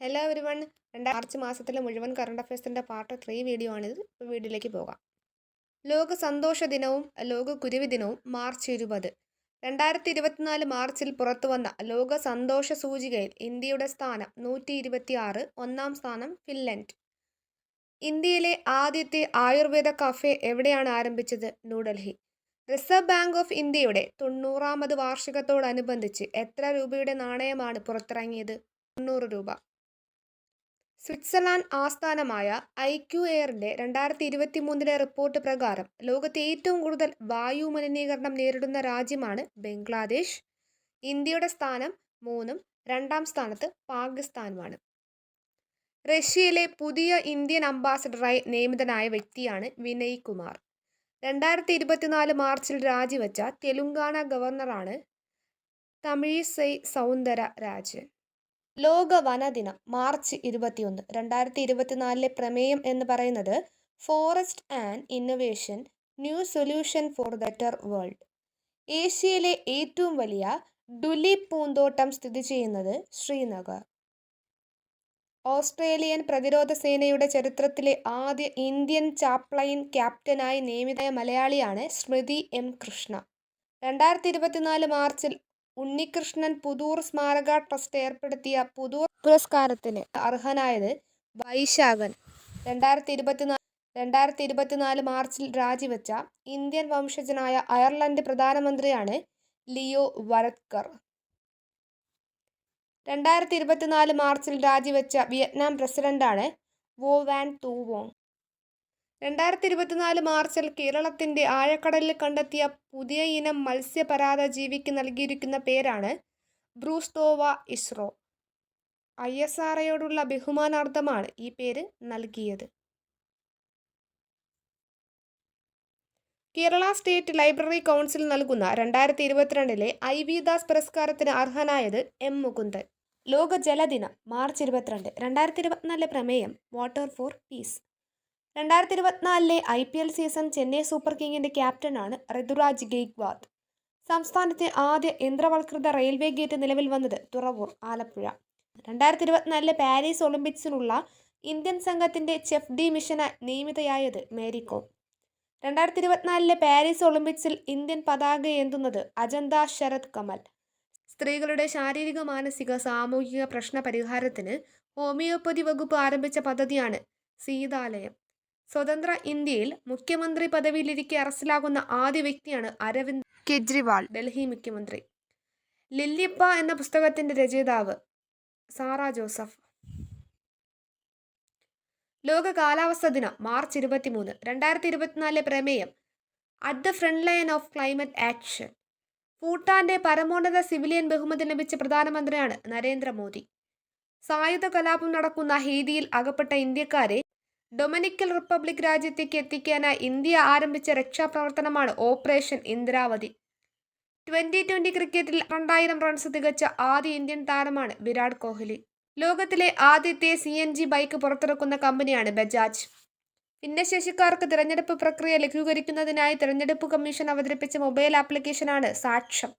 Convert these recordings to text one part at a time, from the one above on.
Hello everyone രണ്ട് March മാസത്തിലെ മുഴുവൻ കറണ്ട് അഫയേഴ്സിന്റെ പാർട്ട് ത്രീ വീഡിയോ ആണിത് വീഡിയോയിലേക്ക് പോകാം. ലോക സന്തോഷ ദിനവും ലോക കുരുവി ദിനവും മാർച്ച് ഇരുപത്. രണ്ടായിരത്തി ഇരുപത്തിനാല് മാർച്ചിൽ പുറത്തുവന്ന ലോക സന്തോഷ സൂചികയിൽ ഇന്ത്യയുടെ സ്ഥാനം നൂറ്റി ഇരുപത്തി ആറ് ഒന്നാം സ്ഥാനം ഫിൻലൻഡ്. ഇന്ത്യയിലെ ആദ്യത്തെ ആയുർവേദ കഫേ എവിടെയാണ് ആരംഭിച്ചത്? ന്യൂഡൽഹി. റിസർവ് ബാങ്ക് ഓഫ് ഇന്ത്യയുടെ തൊണ്ണൂറാമത് വാർഷികത്തോടനുബന്ധിച്ച് എത്ര രൂപയുടെ നാണയമാണ് പുറത്തിറങ്ങിയത്? തൊണ്ണൂറ് രൂപ. സ്വിറ്റ്സർലാൻഡ് ആസ്ഥാനമായ ഐ ക്യു എയറിന്റെ രണ്ടായിരത്തി ഇരുപത്തി മൂന്നിലെ റിപ്പോർട്ട് പ്രകാരം ലോകത്തെ ഏറ്റവും കൂടുതൽ വായു മലിനീകരണം നേരിടുന്ന രാജ്യമാണ് ബംഗ്ലാദേശ്. ഇന്ത്യയുടെ സ്ഥാനം മൂന്നും രണ്ടാം സ്ഥാനത്ത് പാകിസ്ഥാനുമാണ്. റഷ്യയിലെ പുതിയ ഇന്ത്യൻ അംബാസഡറായി നിയമിതനായ വ്യക്തിയാണ് വിനയ് കുമാർ. രണ്ടായിരത്തി ഇരുപത്തിനാല് മാർച്ചിൽ രാജിവെച്ച തെലുങ്കാന ഗവർണറാണ് തമിഴിസൈ സൗന്ദര രാജൻ ലോക വനദിനം മാർച്ച് ഇരുപത്തിയൊന്ന് രണ്ടായിരത്തി ഇരുപത്തിനാലിലെ പ്രമേയം എന്ന് പറയുന്നത് forest and innovation new solution for better world. ഏഷ്യയിലെ ഏറ്റവും വലിയ ഡുലിപ് പൂന്തോട്ടം സ്ഥിതി ചെയ്യുന്നത് ശ്രീനഗർ. ഓസ്ട്രേലിയൻ പ്രതിരോധ സേനയുടെ ചരിത്രത്തിലെ ആദ്യ ഇന്ത്യൻ ചാപ്ലൈൻ ക്യാപ്റ്റനായി നിയമിതമായ മലയാളിയാണ് സ്മൃതി എം കൃഷ്ണ. രണ്ടായിരത്തി ഇരുപത്തിനാല് മാർച്ചിൽ ഉണ്ണികൃഷ്ണൻ പുതൂർ സ്മാരക ട്രസ്റ്റ് ഏർപ്പെടുത്തിയ പുതൂർ പുരസ്കാരത്തിന് അർഹനായത് വൈശാഖൻ. രണ്ടായിരത്തി ഇരുപത്തിനാല് രണ്ടായിരത്തി ഇരുപത്തിനാല് മാർച്ചിൽ രാജിവെച്ച ഇന്ത്യൻ വംശജനായ അയർലൻഡ് പ്രധാനമന്ത്രിയാണ് ലിയോ വരത്കർ. രണ്ടായിരത്തി ഇരുപത്തിനാല് മാർച്ചിൽ രാജിവെച്ച വിയറ്റ്നാം പ്രസിഡന്റാണ് വോ വാൻ തൂവോങ്. രണ്ടായിരത്തി ഇരുപത്തിനാല് മാർച്ചിൽ കേരളത്തിന്റെ ആഴക്കടലിൽ കണ്ടെത്തിയ പുതിയ ഇനം മത്സ്യപരാത ജീവിക്ക് നൽകിയിരിക്കുന്ന പേരാണ് ബ്രൂസ്തോവ ഇസ്രോ. ഐ എസ് ആർ ഒയോടുള്ള ബഹുമാനാർത്ഥമാണ് ഈ പേര് നൽകിയത്. കേരള സ്റ്റേറ്റ് ലൈബ്രറി കൗൺസിൽ നൽകുന്ന രണ്ടായിരത്തി ഇരുപത്തിരണ്ടിലെ ഐ വി ദാസ് പുരസ്കാരത്തിന് അർഹനായത് എം മുകുന്ദൻ. ലോക ജലദിനം മാർച്ച് ഇരുപത്തിരണ്ട് രണ്ടായിരത്തി ഇരുപത്തിനാലിലെ പ്രമേയം വാട്ടർ ഫോർ പീസ്. രണ്ടായിരത്തി ഇരുപത്തിനാലിലെ I P L season Chennai super കിങ്ങിന്റെ ക്യാപ്റ്റനാണ് ഋതുരാജ് ഗെയ്ക്വാദ്. സംസ്ഥാനത്തെ ആദ്യ യന്ത്രവൽകൃത റെയിൽവേ ഗേറ്റ് നിലവിൽ വന്നത് തുറവൂർ ആലപ്പുഴ. രണ്ടായിരത്തി ഇരുപത്തിനാലിലെ പാരീസ് ഒളിമ്പിക്സിനുള്ള ഇന്ത്യൻ സംഘത്തിന്റെ ചെഫ് ഡി മിഷന് നിയമിതയായത് മേരികോം രണ്ടായിരത്തി ഇരുപത്തിനാലിലെ പാരീസ് ഒളിമ്പിക്സിൽ ഇന്ത്യൻ പതാക ഏന്തുന്നത് അജന്ത ശരത് കമൽ. സ്ത്രീകളുടെ ശാരീരിക മാനസിക സാമൂഹിക പ്രശ്ന പരിഹാരത്തിന് ഹോമിയോപ്പതി വകുപ്പ് ആരംഭിച്ച പദ്ധതിയാണ് സീതാലയം. സ്വതന്ത്ര ഇന്ത്യയിൽ മുഖ്യമന്ത്രി പദവിയിലിരിക്കെ അറസ്റ്റിലാകുന്ന ആദ്യ വ്യക്തിയാണ് അരവിന്ദ് കെജ്രിവാൾ. ഡൽഹി മുഖ്യമന്ത്രി. ലില്ലിപ്പ എന്ന പുസ്തകത്തിന്റെ രചയിതാവ് സാറ ജോസഫ്. ലോക കാലാവസ്ഥ ദിനം മാർച്ച് ഇരുപത്തിമൂന്ന്. രണ്ടായിരത്തി ഇരുപത്തിനാലിലെ പ്രമേയം at the front line of climate action. ഭൂട്ടാന്റെ പരമോന്നത സിവിലിയൻ ബഹുമതി ലഭിച്ച പ്രധാനമന്ത്രിയാണ് നരേന്ദ്രമോദി. സായുധ കലാപം നടക്കുന്ന ഹീതിയിൽ അകപ്പെട്ട ഇന്ത്യക്കാരെ ഡൊമിനിക്കൽ റിപ്പബ്ലിക് രാജ്യത്തേക്ക് എത്തിക്കാനായി ഇന്ത്യ ആരംഭിച്ച രക്ഷാപ്രവർത്തനമാണ് ഓപ്പറേഷൻ ഇന്ദ്രാവതി. ട്വന്റി ട്വന്റി ക്രിക്കറ്റിൽ രണ്ടായിരം റൺസ് തികച്ച ആദ്യ ഇന്ത്യൻ താരമാണ് വിരാട് കോഹ്ലി. ലോകത്തിലെ ആദ്യത്തെ സി എൻ ജി ബൈക്ക് പുറത്തിറക്കുന്ന കമ്പനിയാണ് ബജാജ്. ഭിന്നശേഷിക്കാർക്ക് തിരഞ്ഞെടുപ്പ് പ്രക്രിയ ലഘൂകരിക്കുന്നതിനായി തിരഞ്ഞെടുപ്പ് കമ്മീഷൻ അവതരിപ്പിച്ച മൊബൈൽ ആപ്ലിക്കേഷനാണ് സാക്ഷം.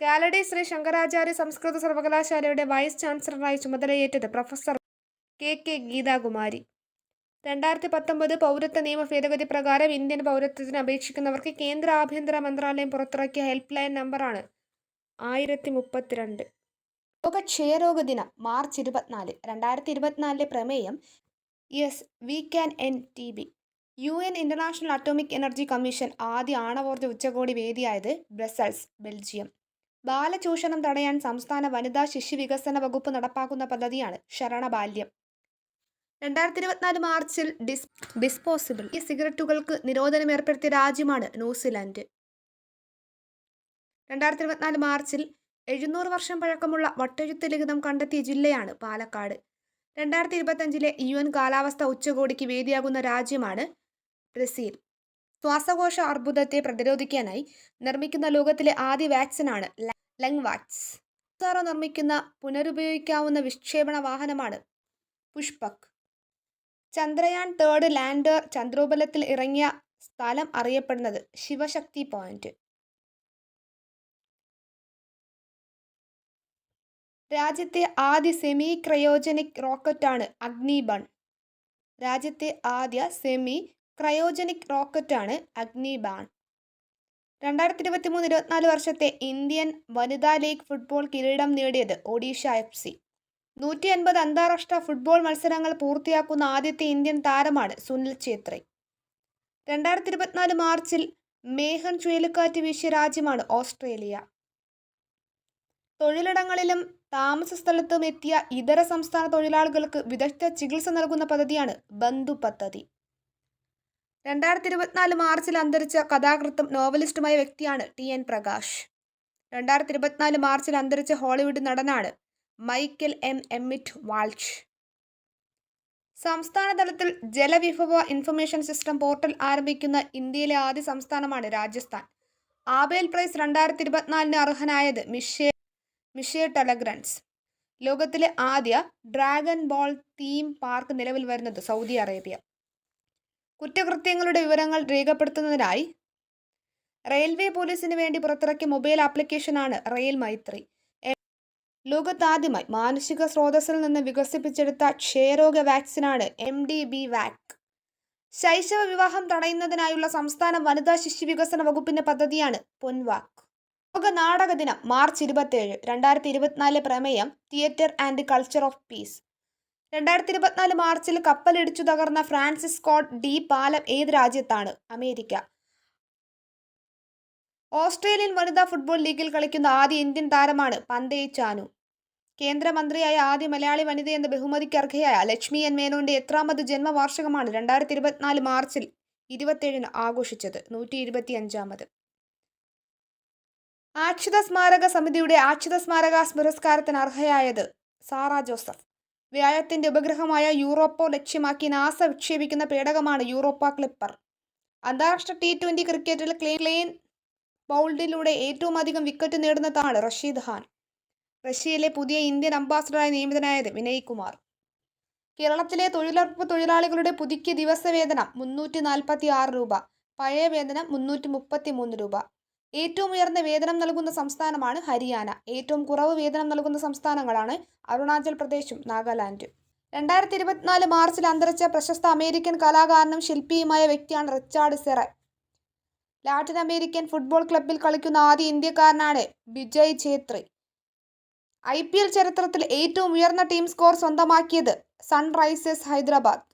കാലടി ശ്രീ ശങ്കരാചാര്യ സംസ്കൃത സർവകലാശാലയുടെ വൈസ് ചാൻസലറായി ചുമതലയേറ്റത് പ്രൊഫസർ കെ കെ ഗീതാകുമാരി. രണ്ടായിരത്തി പത്തൊമ്പത് പൗരത്വ നിയമ ഭേദഗതി പ്രകാരം ഇന്ത്യൻ പൗരത്വത്തിന് അപേക്ഷിക്കുന്നവർക്ക് കേന്ദ്ര ആഭ്യന്തര മന്ത്രാലയം പുറത്തിറക്കിയ ഹെൽപ്പ് ലൈൻ നമ്പറാണ് ആയിരത്തി മുപ്പത്തിരണ്ട് ലോക ക്ഷയരോഗ ദിനം മാർച്ച് ഇരുപത്തിനാല്. രണ്ടായിരത്തി ഇരുപത്തിനാലിലെ പ്രമേയം yes we can N T B. U N international atomic energy commission ആദ്യ ആണവോർജ ഉച്ചകോടി വേദിയായത് ബ്രസൽസ് ബെൽജിയം. ബാലചൂഷണം തടയാൻ സംസ്ഥാന വനിതാ ശിശു വികസന വകുപ്പ് നടപ്പാക്കുന്ന പദ്ധതിയാണ് ശരണബാല്യം. രണ്ടായിരത്തി ഇരുപത്തിനാല് മാർച്ചിൽ ഡിസ് ഡിസ്പോസിബിൾ. ഈ സിഗരറ്റുകൾക്ക് നിരോധനം ഏർപ്പെടുത്തിയ രാജ്യമാണ് ന്യൂസിലാൻഡ്. രണ്ടായിരത്തി ഇരുപത്തിനാല് മാർച്ചിൽ എഴുന്നൂറ് വർഷം പഴക്കമുള്ള വട്ടെഴുത്ത് ലിഖിതം കണ്ടെത്തിയ ജില്ലയാണ് പാലക്കാട്. രണ്ടായിരത്തി ഇരുപത്തഞ്ചിലെ യു എൻ കാലാവസ്ഥ ഉച്ചകോടിക്ക് വേദിയാകുന്ന രാജ്യമാണ് ബ്രസീൽ. ശ്വാസകോശ അർബുദത്തെ പ്രതിരോധിക്കാനായി നിർമ്മിക്കുന്ന ലോകത്തിലെ ആദ്യ വാക്സിനാണ് ലങ് വാക്സ് നിർമ്മിക്കുന്ന പുനരുപയോഗിക്കാവുന്ന വിക്ഷേപണ വാഹനമാണ് പുഷ്പക്. ചന്ദ്രയാൻ തേർഡ് ലാൻഡർ ചന്ദ്രോപലത്തിൽ ഇറങ്ങിയ സ്ഥലം അറിയപ്പെടുന്നത് ശിവശക്തി പോയിന്റ് രാജ്യത്തെ ആദ്യ സെമി ക്രയോജനിക് റോക്കറ്റാണ് അഗ്നിബൺ. രാജ്യത്തെ ആദ്യ സെമി ക്രയോജനിക് റോക്കറ്റാണ് അഗ്നിബാൺ. രണ്ടായിരത്തി ഇരുപത്തി മൂന്ന് ഇരുപത്തിനാല് വർഷത്തെ ഇന്ത്യൻ വനിതാ ലീഗ് ഫുട്ബോൾ കിരീടം നേടിയത് ഒഡീഷ എഫ് സി നൂറ്റി അൻപത് അന്താരാഷ്ട്ര ഫുട്ബോൾ മത്സരങ്ങൾ പൂർത്തിയാക്കുന്ന ആദ്യത്തെ ഇന്ത്യൻ താരമാണ് സുനിൽ ഛേത്രി. രണ്ടായിരത്തി ഇരുപത്തിനാല് മാർച്ചിൽ മേഹൻ ചുഴലിക്കാറ്റ് വീശിയ രാജ്യമാണ് ഓസ്ട്രേലിയ. തൊഴിലിടങ്ങളിലും താമസ സ്ഥലത്തും എത്തിയ ഇതര സംസ്ഥാന തൊഴിലാളികൾക്ക് വിദഗ്ധ ചികിത്സ നൽകുന്ന പദ്ധതിയാണ് ബന്ധു പദ്ധതി. രണ്ടായിരത്തി ഇരുപത്തിനാല് മാർച്ചിൽ അന്തരിച്ച കഥാകൃത്തും നോവലിസ്റ്റുമായ വ്യക്തിയാണ് ടി എൻ പ്രകാശ്. രണ്ടായിരത്തി ഇരുപത്തിനാല് മാർച്ചിൽ അന്തരിച്ച ഹോളിവുഡ് നടനാണ് മൈക്കൽ എം. എമ്മിറ്റ് വാൾച്ച്. സംസ്ഥാന തലത്തിൽ ജലവിഭവ ഇൻഫർമേഷൻ സിസ്റ്റം പോർട്ടൽ ആരംഭിക്കുന്ന ഇന്ത്യയിലെ ആദ്യ സംസ്ഥാനമാണ് രാജസ്ഥാൻ. ആബേൽ പ്രൈസ് രണ്ടായിരത്തി ഇരുപത്തിനാലിന് അർഹനായത് മിഷേ മിഷേ ടെലഗ്രൻസ്. ലോകത്തിലെ ആദ്യ ഡ്രാഗൺ ബോൾ തീം പാർക്ക് നിലവിൽ വരുന്നത് സൗദി അറേബ്യ. കുറ്റകൃത്യങ്ങളുടെ വിവരങ്ങൾ രേഖപ്പെടുത്തുന്നതിനായി റെയിൽവേ പോലീസിന് വേണ്ടി പുറത്തിറക്കിയ മൊബൈൽ ആപ്ലിക്കേഷനാണ് റെയിൽ മൈത്രി. ലോകത്താദ്യമായി മാനുഷിക സ്രോതസ്സിൽ നിന്ന് വികസിപ്പിച്ചെടുത്ത ക്ഷയരോഗ വാക്സിനാണ് എം ഡി ബി വാക്. ശൈശവ വിവാഹം തടയുന്നതിനായുള്ള സംസ്ഥാന വനിതാ ശിശു വികസന വകുപ്പിന്റെ പദ്ധതിയാണ് പൊൻവാക്. ലോക നാടക ദിനം മാർച്ച് ഇരുപത്തേഴ് രണ്ടായിരത്തി ഇരുപത്തിനാല് പ്രമേയം theatre and culture of peace. രണ്ടായിരത്തി ഇരുപത്തിനാല് മാർച്ചിൽ കപ്പലിടിച്ചു തകർന്ന ഫ്രാൻസിസ് സ്കോട്ട് ഡി പാലം ഏത് രാജ്യത്താണ്? അമേരിക്ക. ഓസ്ട്രേലിയൻ വനിതാ ഫുട്ബോൾ ലീഗിൽ കളിക്കുന്ന ആദ്യ ഇന്ത്യൻ താരമാണ് പന്തേ ചാനു. കേന്ദ്രമന്ത്രിയായ ആദ്യ മലയാളി വനിത എന്ന ബഹുമതിക്ക് അർഹയായ ലക്ഷ്മി എൻ മേനോന്റെ എത്രാമത് ജന്മവാർഷികമാണ് രണ്ടായിരത്തി ഇരുപത്തിനാല് മാർച്ചിൽ ഇരുപത്തേഴിന് ആഘോഷിച്ചത് നൂറ്റി ഇരുപത്തി അഞ്ചാമത് ആക്ഷിത സ്മാരക സമിതിയുടെ ആക്ഷിത സ്മാരക പുരസ്കാരത്തിന് അർഹയായത് സാറ ജോസഫ്. വ്യാഴത്തിന്റെ ഉപഗ്രഹമായ യൂറോപ്പോ ലക്ഷ്യമാക്കി നാസ വിക്ഷേപിക്കുന്ന പേടകമാണ് യൂറോപ്പ ക്ലിപ്പർ. അന്താരാഷ്ട്ര ടി ട്വന്റി ക്രിക്കറ്റിൽ ക്ലീൻ ബൗൾഡിലൂടെ ഏറ്റവും അധികം വിക്കറ്റ് നേടുന്നതാണ് റഷീദ് ഖാൻ. റഷ്യയിലെ പുതിയ ഇന്ത്യൻ അംബാസഡറായി നിയമിതനായത് വിനയ് കുമാർ കേരളത്തിലെ തൊഴിലുറപ്പ് തൊഴിലാളികളുടെ പുതുക്കിയ ദിവസവേതനം മുന്നൂറ്റി നാൽപ്പത്തി ആറ് രൂപ പഴയ വേതനം മുന്നൂറ്റി മുപ്പത്തി മൂന്ന് രൂപ. ഏറ്റവും ഉയർന്ന വേതനം നൽകുന്ന സംസ്ഥാനമാണ് ഹരിയാന. ഏറ്റവും കുറവ് വേതനം നൽകുന്ന സംസ്ഥാനങ്ങളാണ് അരുണാചൽ പ്രദേശും നാഗാലാൻഡും. രണ്ടായിരത്തി ഇരുപത്തിനാല് മാർച്ചിൽ അന്തരിച്ച പ്രശസ്ത അമേരിക്കൻ കലാകാരനും ശില്പിയുമായ വ്യക്തിയാണ് Richard Serra Latin American football ക്ലബിൽ കളിക്കുന്ന ആദ്യ ഇന്ത്യക്കാരനാണ് Bijay Chhetri. I P L ചരിത്രത്തിൽ ഏറ്റവും ഉയർന്ന ടീം സ്കോർ സ്വന്തമാക്കിയത് സൺറൈസേഴ്സ് ഹൈദരാബാദ്.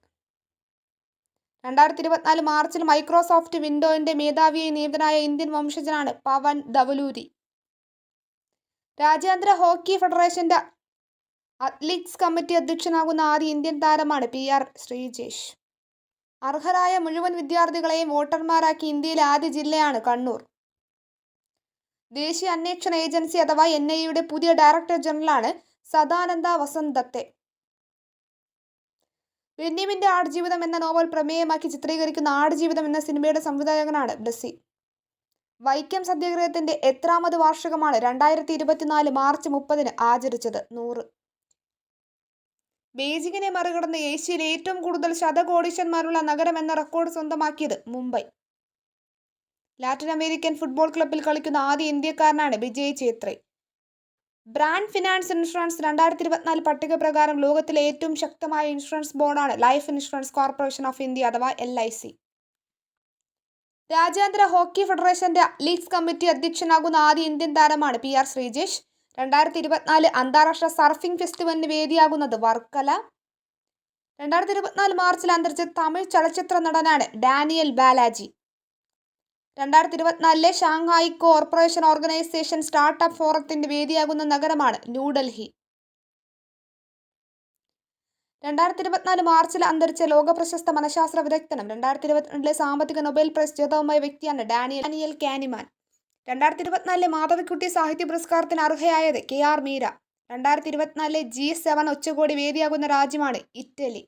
രണ്ടായിരത്തി ഇരുപത്തിനാല് മാർച്ചിൽ മൈക്രോസോഫ്റ്റ് വിൻഡോയിന്റെ മേധാവിയായി നിയമിതനായ ഇന്ത്യൻ വംശജനാണ് പവൻ ദവലൂരി രാജ്യാന്തര ഹോക്കി ഫെഡറേഷന്റെ അത്ലറ്റിക്സ് കമ്മിറ്റി അധ്യക്ഷനാകുന്ന ആദ്യ ഇന്ത്യൻ താരമാണ് പി ആർ ശ്രീജേഷ്. അർഹരായ മുഴുവൻ വിദ്യാർത്ഥികളെയും വോട്ടർമാരാക്കി ഇന്ത്യയിലെ ആദ്യ ജില്ലയാണ് കണ്ണൂർ. ദേശീയ അന്വേഷണ ഏജൻസി അഥവാ എൻ ഐ എയുടെ പുതിയ ഡയറക്ടർ ജനറലാണ് സദാനന്ദ വസന്തത്തെ. ബെന്യാമിന്റെ ആടുജീവിതം എന്ന നോവൽ പ്രമേയമാക്കി ചിത്രീകരിക്കുന്ന ആടുജീവിതം എന്ന സിനിമയുടെ സംവിധായകനാണ് ബ്ലസ്സി വൈക്കം സത്യാഗ്രഹത്തിന്റെ എത്രാമത് വാർഷികമാണ് രണ്ടായിരത്തി ഇരുപത്തിനാല് മാർച്ച് മുപ്പതിന് ആചരിച്ചത്. നൂറ്. ബീജിങ്ങിനെ മറികടന്ന് ഏഷ്യയിലെ ഏറ്റവും കൂടുതൽ ശതകോടീശന്മാരുള്ള നഗരം എന്ന റെക്കോർഡ് സ്വന്തമാക്കിയത് മുംബൈ. ലാറ്റിൻ അമേരിക്കൻ ഫുട്ബോൾ ക്ലബ്ബിൽ കളിക്കുന്ന ആദ്യ ഇന്ത്യക്കാരനാണ് Vijay Chhetri. Brand finance insurance രണ്ടായിരത്തി ഇരുപത്തിനാല് പട്ടിക പ്രകാരം ലോകത്തിലെ ഏറ്റവും ശക്തമായ ഇൻഷുറൻസ് ബോർഡാണ് life insurance corporation of India അഥവാ എൽ ഐ സി. രാജ്യാന്തര ഹോക്കി ഫെഡറേഷന്റെ ലീഗ്സ് കമ്മിറ്റി അധ്യക്ഷനാകുന്ന ആദ്യ ഇന്ത്യൻ താരമാണ് പി ആർ ശ്രീജേഷ്. രണ്ടായിരത്തി ഇരുപത്തിനാല് അന്താരാഷ്ട്ര സർഫിംഗ് ഫെസ്റ്റിവലിന് വേദിയാകുന്നത് വർക്കല. രണ്ടായിരത്തി ഇരുപത്തിനാല് മാർച്ചിൽ അന്തരിച്ച തമിഴ് ചലച്ചിത്ര നടനാണ് ഡാനിയൽ ബാലാജി. രണ്ടായിരത്തി ഇരുപത്തിനാലിലെ ഷാങ്ഹായ് കോർപ്പറേഷൻ ഓർഗനൈസേഷൻ സ്റ്റാർട്ടപ്പ് ഫോറത്തിന്റെ വേദിയാകുന്ന നഗരമാണ് ന്യൂഡൽഹി. രണ്ടായിരത്തി ഇരുപത്തിനാല് മാർച്ചിൽ അന്തരിച്ച ലോക പ്രശസ്ത മനഃശാസ്ത്ര വിദഗ്ധനും രണ്ടായിരത്തി ഇരുപത്തിരണ്ടിലെ സാമ്പത്തിക നൊബേൽ പ്രൈസ് ജേതാവുമായ വ്യക്തിയാണ് ഡാനിയൽ ഡാനിയൽ കാനിമാൻ. രണ്ടായിരത്തി ഇരുപത്തിനാലിലെ മാധവിക്കുട്ടി സാഹിത്യ പുരസ്കാരത്തിന് അർഹയായത് കെ ആർ മീര. രണ്ടായിരത്തി ഇരുപത്തിനാലിലെ ജി സെവൻ ഉച്ചകോടി വേദിയാകുന്ന രാജ്യമാണ് ഇറ്റലി.